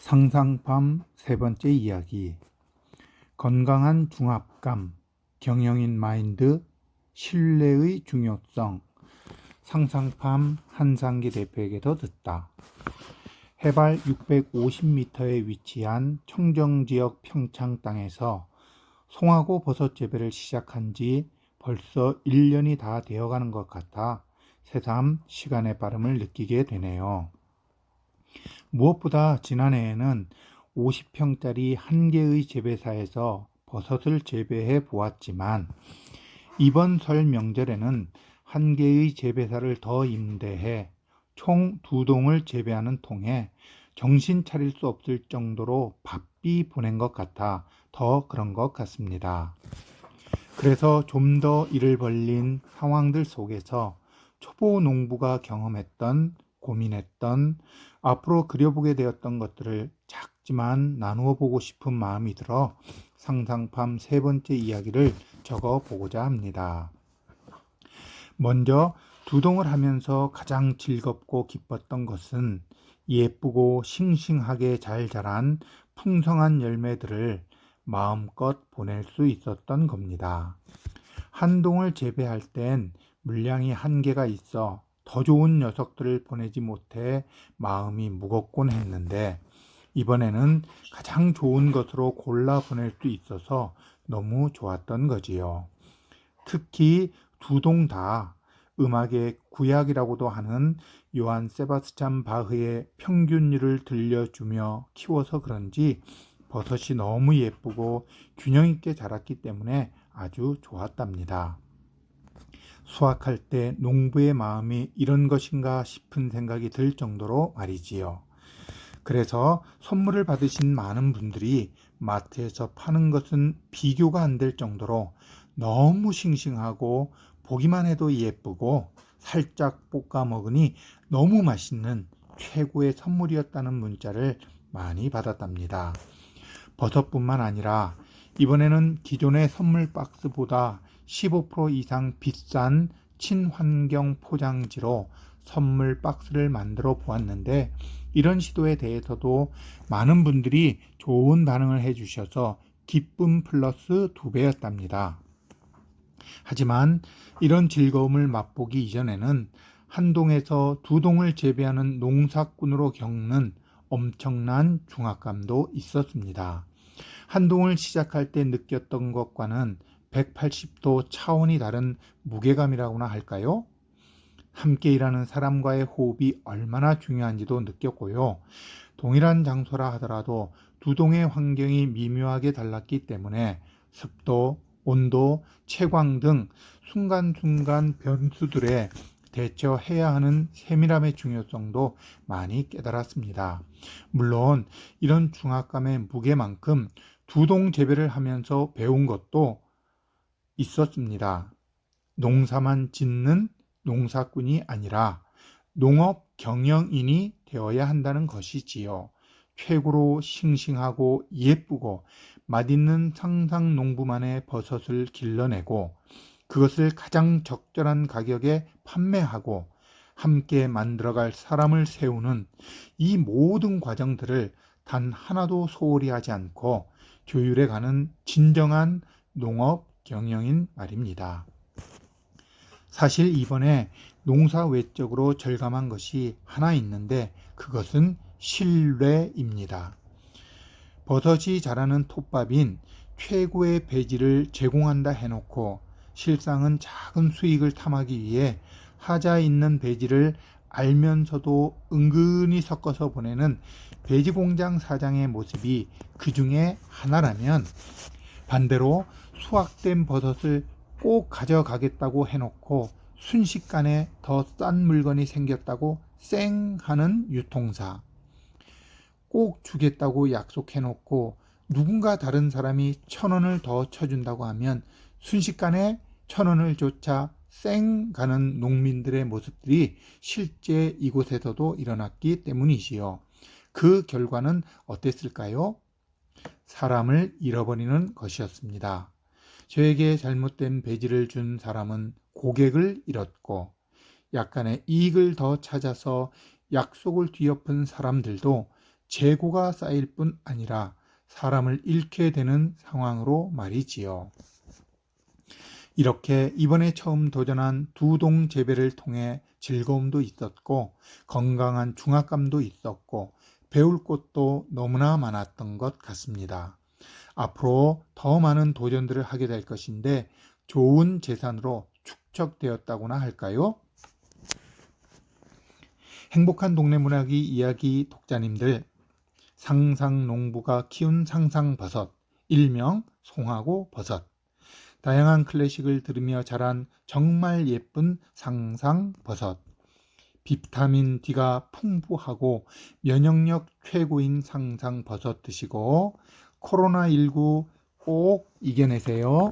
상상밤 세 번째 이야기 건강한 중압감, 경영인 마인드, 신뢰의 중요성 상상팜 한상기 대표에게도 듣다. 해발 650m에 위치한 청정지역 평창 땅에서 송하고 버섯 재배를 시작한 지 벌써 1년이 다 되어가는 것 같아 새삼 시간의 빠름을 느끼게 되네요. 무엇보다 지난해에는 50평짜리 한 개의 재배사에서 버섯을 재배해 보았지만 이번 설 명절에는 한 개의 재배사를 더 임대해 총 두 동을 재배하는 통에 정신 차릴 수 없을 정도로 바삐 보낸 것 같아 더 그런 것 같습니다. 그래서 좀 더 일을 벌린 상황들 속에서 초보 농부가 경험했던 고민했던 앞으로 그려보게 되었던 것들을 작지만 나누어 보고 싶은 마음이 들어 상상팜 세 번째 이야기를 적어 보고자 합니다. 먼저 두동을 하면서 가장 즐겁고 기뻤던 것은 예쁘고 싱싱하게 잘 자란 풍성한 열매들을 마음껏 보낼 수 있었던 겁니다. 한 동을 재배할 땐 물량이 한계가 있어 더 좋은 녀석들을 보내지 못해 마음이 무겁곤 했는데 이번에는 가장 좋은 것으로 골라 보낼 수 있어서 너무 좋았던 거지요. 특히 두 동 다 음악의 구약이라고도 하는 요한 세바스찬 바흐의 평균율을 들려주며 키워서 그런지 버섯이 너무 예쁘고 균형 있게 자랐기 때문에 아주 좋았답니다. 수확할 때 농부의 마음이 이런 것인가 싶은 생각이 들 정도로 말이지요. 그래서 선물을 받으신 많은 분들이 마트에서 파는 것은 비교가 안 될 정도로 너무 싱싱하고 보기만 해도 예쁘고 살짝 볶아 먹으니 너무 맛있는 최고의 선물이었다는 문자를 많이 받았답니다. 버섯뿐만 아니라 이번에는 기존의 선물 박스보다 15% 이상 비싼 친환경 포장지로 선물 박스를 만들어 보았는데 이런 시도에 대해서도 많은 분들이 좋은 반응을 해 주셔서 기쁨 플러스 두 배였답니다. 하지만 이런 즐거움을 맛보기 이전에는 한 동에서 두 동을 재배하는 농사꾼으로 겪는 엄청난 중압감도 있었습니다. 한 동을 시작할 때 느꼈던 것과는 180도 차원이 다른 무게감이라고나 할까요? 함께 일하는 사람과의 호흡이 얼마나 중요한지도 느꼈고요. 동일한 장소라 하더라도 두 동의 환경이 미묘하게 달랐기 때문에 습도, 온도, 채광 등 순간순간 변수들에 대처해야 하는 세밀함의 중요성도 많이 깨달았습니다. 물론 이런 중압감의 무게만큼 두동 재배를 하면서 배운 것도 있었습니다. 농사만 짓는 농사꾼이 아니라 농업 경영인이 되어야 한다는 것이지요. 최고로 싱싱하고 예쁘고 맛있는 상상 농부만의 버섯을 길러내고 그것을 가장 적절한 가격에 판매하고 함께 만들어갈 사람을 세우는 이 모든 과정들을 단 하나도 소홀히 하지 않고 조율해 가는 진정한 농업 경영인 말입니다. 사실 이번에 농사 외적으로 절감한 것이 하나 있는데 그것은 신뢰입니다. 버섯이 자라는 톱밥인 최고의 배지를 제공한다 해놓고 실상은 작은 수익을 탐하기 위해 하자 있는 배지를 알면서도 은근히 섞어서 보내는 배지 공장 사장의 모습이 그 중에 하나라면 반대로 수확된 버섯을 꼭 가져가겠다고 해놓고 순식간에 더 싼 물건이 생겼다고 쌩 하는 유통사. 꼭 주겠다고 약속해놓고 누군가 다른 사람이 천 원을 더 쳐준다고 하면 순식간에 천 원을 조차 쌩 가는 농민들의 모습들이 실제 이곳에서도 일어났기 때문이지요. 그 결과는 어땠을까요? 사람을 잃어버리는 것이었습니다. 저에게 잘못된 배지를 준 사람은 고객을 잃었고 약간의 이익을 더 찾아서 약속을 뒤엎은 사람들도 재고가 쌓일 뿐 아니라 사람을 잃게 되는 상황으로 말이지요. 이렇게 이번에 처음 도전한 두 동 재배를 통해 즐거움도 있었고 건강한 중압감도 있었고 배울 것도 너무나 많았던 것 같습니다. 앞으로 더 많은 도전들을 하게 될 것인데 좋은 재산으로 축적되었다고나 할까요? 행복한 동네 문화기 이야기 독자님들. 상상 농부가 키운 상상 버섯 일명 송하고 버섯. 다양한 클래식을 들으며 자란 정말 예쁜 상상 버섯. 비타민 D가 풍부하고 면역력 최고인 상상 버섯 드시고 코로나19 꼭 이겨내세요.